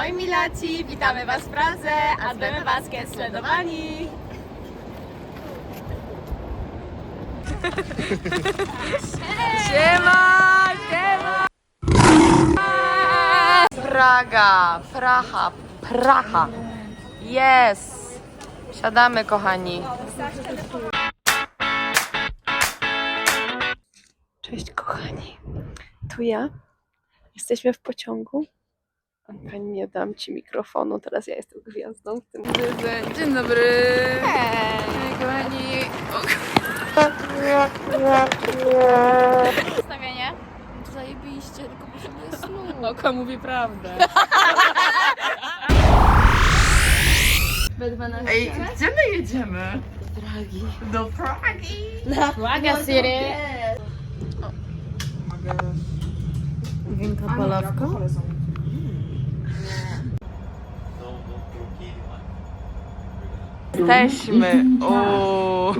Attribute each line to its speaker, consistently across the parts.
Speaker 1: Ahoj Milaci, witamy Was w Pradze, a zbęmy Basket sledowani.
Speaker 2: Siema, siema! Praga, Praha, Praha. Jest! Siadamy, kochani.
Speaker 3: Cześć kochani, tu ja. Jesteśmy w pociągu. Nie dam ci mikrofonu, teraz ja jestem gwiazdą w tym
Speaker 2: Dzień dobry. Hej, kochani.
Speaker 1: Stawienie? Zajebiście, tylko potrzebuję snu.
Speaker 2: Oko mówi prawdę. Ej, gdzie my jedziemy? Do Pragi.
Speaker 1: Praga City.
Speaker 2: Winka polawka? Jesteśmy. O,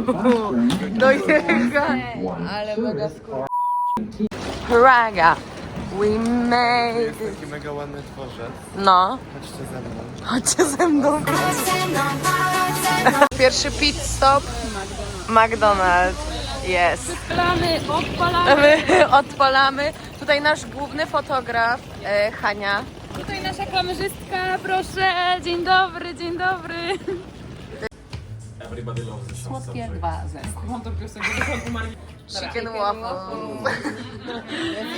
Speaker 2: dojechać. Ale mega wkur... Praga. We made it.
Speaker 4: Taki mega ładny dworzec.
Speaker 2: No.
Speaker 4: Chodźcie ze mną.
Speaker 2: Chodźcie ze mną. Pierwszy pit stop. McDonald's. Jest.
Speaker 1: Odpalamy, odpalamy.
Speaker 2: My odpalamy. Tutaj nasz główny fotograf, e, Hania.
Speaker 1: Tutaj nasza kamerzystka, proszę. Dzień dobry, dzień dobry. Słodkie dwa
Speaker 2: Chicken waffle.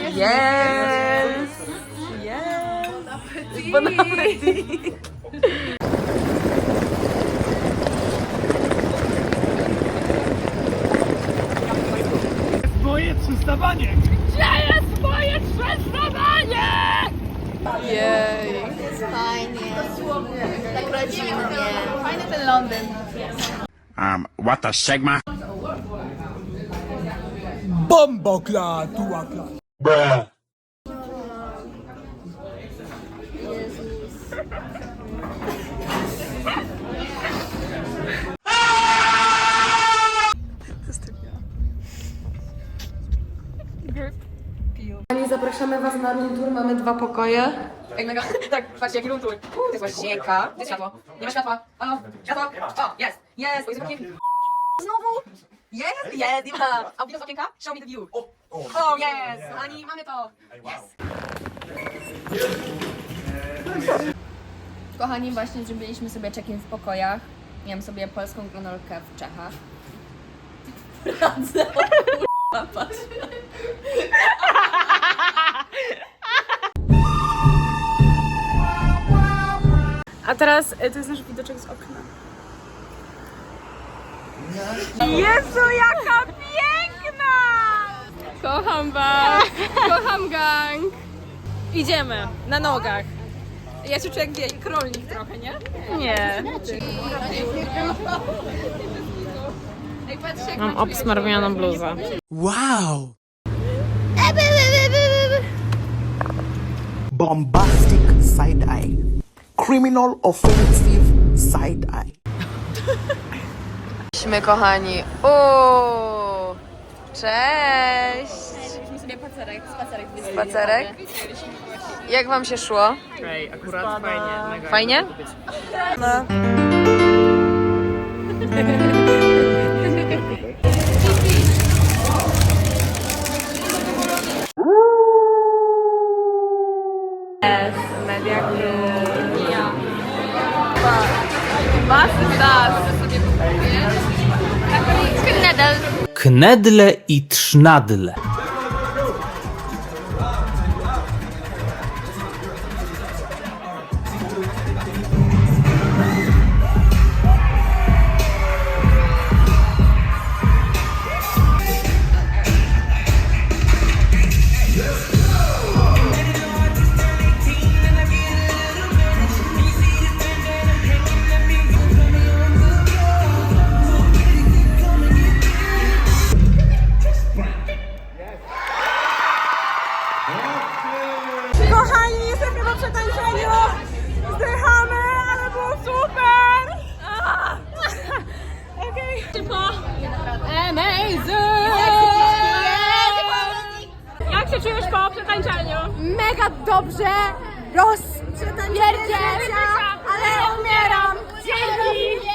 Speaker 2: Yes. Yes. Bon appetit.
Speaker 5: Moje przystawanie!
Speaker 1: Gdzie jest moje przeznaczenie?
Speaker 2: Jej.
Speaker 1: Fajnie. Tak rodzinnie. Fajny ten Londyn.
Speaker 6: What the Sigma?
Speaker 5: Bombokla, tułakla.
Speaker 2: Pani, zapraszamy Was na room tour. Mamy dwa pokoje. Ej, mega. Tak, patrzcie, jaki room tour. Uuu, to jest łazienka. Gdzie jest światło? Nie ma światła. Halo? Światło? O, jest. Jest. Oj, zobaczcie. Znowu? Jest, jest, nie ma. A widzisz z okienka? Show me the view. O, jest. Kochani, mamy to. Jest.
Speaker 1: Kochani, właśnie zrobiliśmy sobie check-in w pokojach. Miałam sobie polską granolkę w Czechach. Kurwa, patrz.
Speaker 3: A teraz e, to jest nasz widoczek z okna.
Speaker 1: Kocham was! Kocham gang! Idziemy, na nogach. Ja się czuję jak wie, krolnik trochę, nie?
Speaker 3: Nie.
Speaker 1: Ej, patrzcie, jak
Speaker 3: Mam obsmarwianą bluzę.
Speaker 5: Wow! Bombastic side eye. Criminal offensive side eye.
Speaker 2: Jesteśmy, kochani. O, cześć.
Speaker 1: Mieliśmy sobie spacerek, spacerek.
Speaker 2: Spacerek? Jak Wam się szło?
Speaker 3: Ej, akurat fajnie. Mega.
Speaker 2: Fajnie? No. Was ist das?
Speaker 7: Knedle i trznadle.
Speaker 3: Typa amazing! Jak się czujesz po przetańczeniu? Mega dobrze! Rozpierdzielam, ale umieram! Dzięki!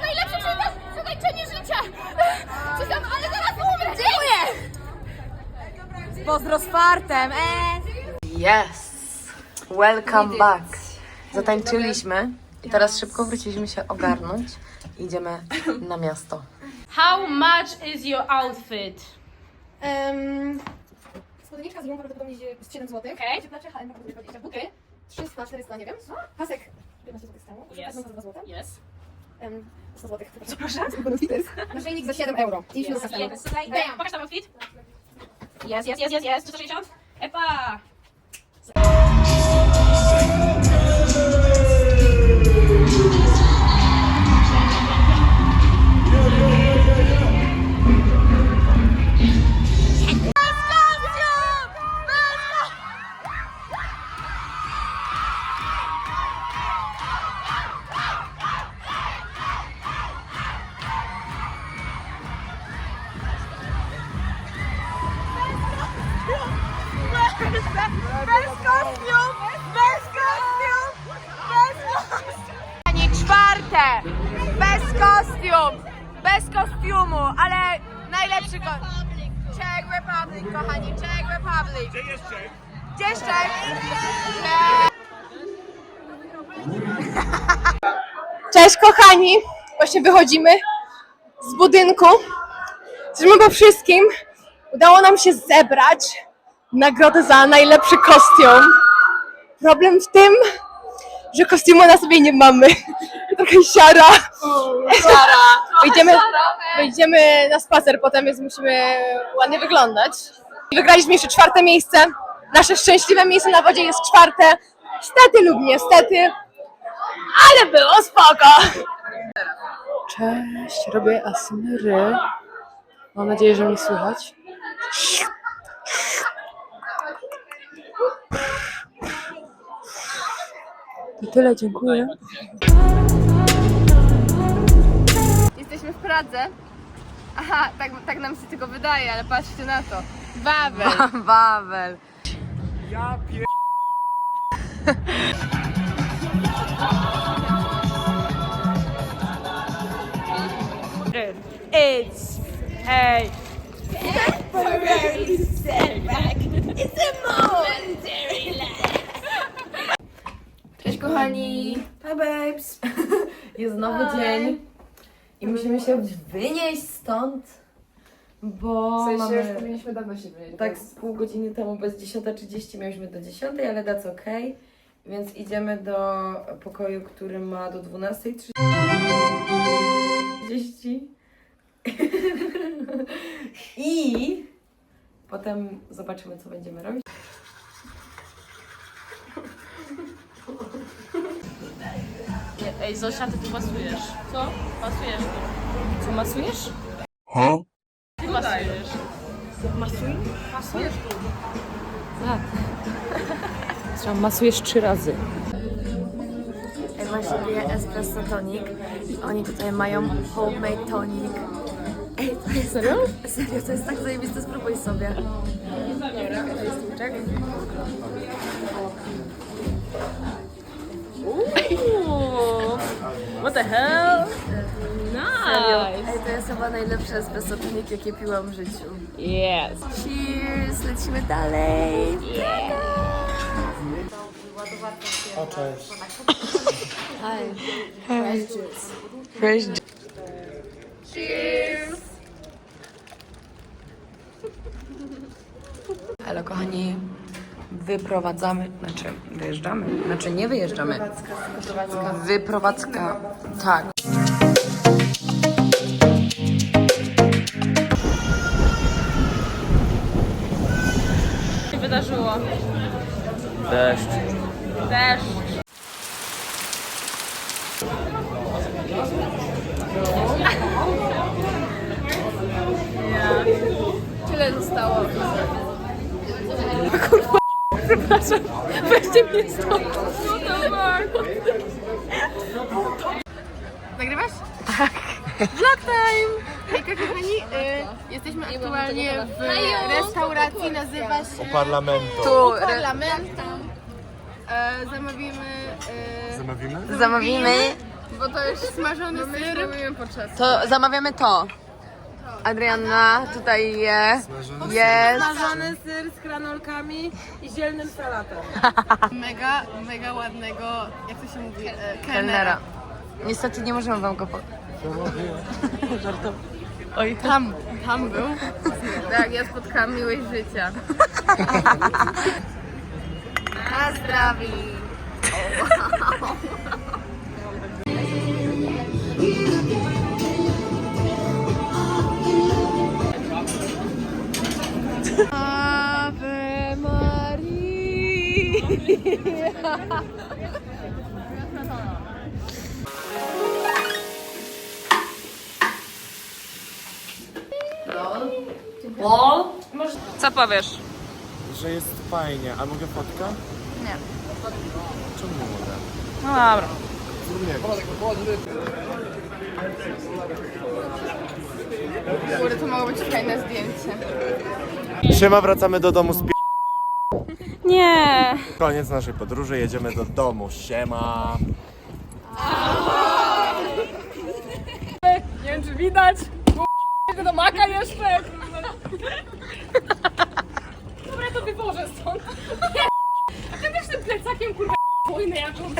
Speaker 1: Najlepsze
Speaker 3: przeta- przetańczenie życia! Czytam, ale
Speaker 1: zaraz umrę! Dziękuję!
Speaker 7: Pozdro z fartem, e!
Speaker 2: Yes! Welcome back. Zatańczyliśmy i teraz szybko wróciliśmy się ogarnąć. Idziemy na miasto.
Speaker 1: How much is your outfit?
Speaker 2: Um, Spódniczka z gumą prawdopodobnie z 7 zł.
Speaker 1: Okej.
Speaker 2: Cieplacze H&M prawdopodobnie 20. Buty 300, 400, nie wiem. Pasek 15 zł stało.
Speaker 1: Yes.
Speaker 2: Yes. 2 zł.
Speaker 1: Yes.
Speaker 2: Um, 100 zł. Przepraszam. Naszyjnik za 7 euro. I śrubka stało.
Speaker 1: Yes. Damn. Pokaż tam outfit. Yes, yes, yes, yes, yes. 360. Epa!
Speaker 3: Kochani, czwarte! Bez kostium! Bez kostiumu, ale najlepszy ko... Czech Republic, kochani, Czech Republic! Gdzie jest Czech? Gdzie jest Czech? Cześć kochani! Właśnie wychodzimy z budynku. Jesteśmy po wszystkim. Udało nam się zebrać nagrodę za najlepszy kostium. Problem w tym, że kostiumu na sobie nie mamy. Trochę siara. Siara. Wyjdziemy, wyjdziemy na spacer potem, więc musimy ładnie wyglądać. I Wygraliśmy jeszcze czwarte miejsce. Nasze szczęśliwe miejsce na wodzie jest czwarte. Stety lub niestety, ale było spoko. Cześć, robię asmry. Mam nadzieję, że mnie słychać. I tyle, dziękuję.
Speaker 7: Jesteśmy w Pradze. Aha, tak, tak nam się tylko wydaje, ale patrzcie na to. Wawel.
Speaker 2: Wawel.
Speaker 1: It's a
Speaker 2: Cześć kochani! Hi babes! Jest nowy dzień i musimy się wynieść stąd, bo mamy...
Speaker 7: powinniśmy dawno się wynieść.
Speaker 2: Tak z pół godziny temu bez 10.30 mieliśmy do 10, ale that's ok. Więc idziemy do pokoju, który ma do 12.30. I potem zobaczymy, co będziemy robić.
Speaker 1: Ej, Zosia, ty tu pasujesz. Co? Pasujesz tu. Co, masujesz?
Speaker 6: Huh?
Speaker 1: Ty masujesz. Masuj? Pasujesz tu.
Speaker 2: Trzeba masujesz trzy razy. Ewa pije espresso tonic. Oni tutaj mają homemade tonic. Ej, to jest Serio? Serio, to jest tak zajebiste, spróbuj sobie.
Speaker 1: What the hell? Nice.
Speaker 2: Ej, to jest chyba najlepsze espresso tonic, jakie piłam w życiu.
Speaker 1: Yes.
Speaker 2: Cheers, lecimy dalej.
Speaker 8: O, cześć.
Speaker 2: Fresh Halo kochani, wyprowadzamy, znaczy wyjeżdżamy, znaczy nie wyjeżdżamy. Wyprowadzka. Wyprowadzka, tak.
Speaker 1: Co się wydarzyło?
Speaker 9: Deszcz.
Speaker 1: Deszcz.
Speaker 7: Tyle zostało.
Speaker 1: Weźcie mnie stąd.
Speaker 7: Nagrywasz? Tak. Vlog time! Hejka kochani, y, jesteśmy aktualnie w restauracji, nazywa się
Speaker 8: Parlamentu.
Speaker 2: Tu
Speaker 7: Parlament. E, zamówimy, e,
Speaker 8: Zamówimy?
Speaker 2: zamówimy,
Speaker 7: bo to jest smażony podczas.
Speaker 2: to zamawiamy to. Adrianna tutaj je. Jest.
Speaker 8: Smażony ser z granolkami i zielnym salatem.
Speaker 3: Mega, mega ładnego, jak to się mówi, e,
Speaker 2: Kelnera. Niestety nie możemy wam go po...
Speaker 3: Oj, tam, tam był.
Speaker 7: Tak, ja spotkałam miłość życia.
Speaker 2: Na zdrowie.
Speaker 1: Co powiesz?
Speaker 4: Że jest fajnie. A mogę fotkę?
Speaker 7: Nie.
Speaker 4: Czemu nie mogę?
Speaker 1: No dobra.
Speaker 3: Kurde, to mogło być fajne zdjęcie.
Speaker 4: Siema, wracamy do domu z pi...
Speaker 1: Nie.
Speaker 4: Koniec naszej podróży, jedziemy do domu. Siema.
Speaker 3: Nie wiem, czy widać. Do maka jeszcze. Dobra, to wywożę stąd. A ty też tym plecakiem, kurwa, wojnę jakąś.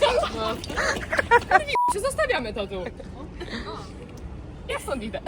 Speaker 3: Czy zostawiamy to tu? Ja stąd idę.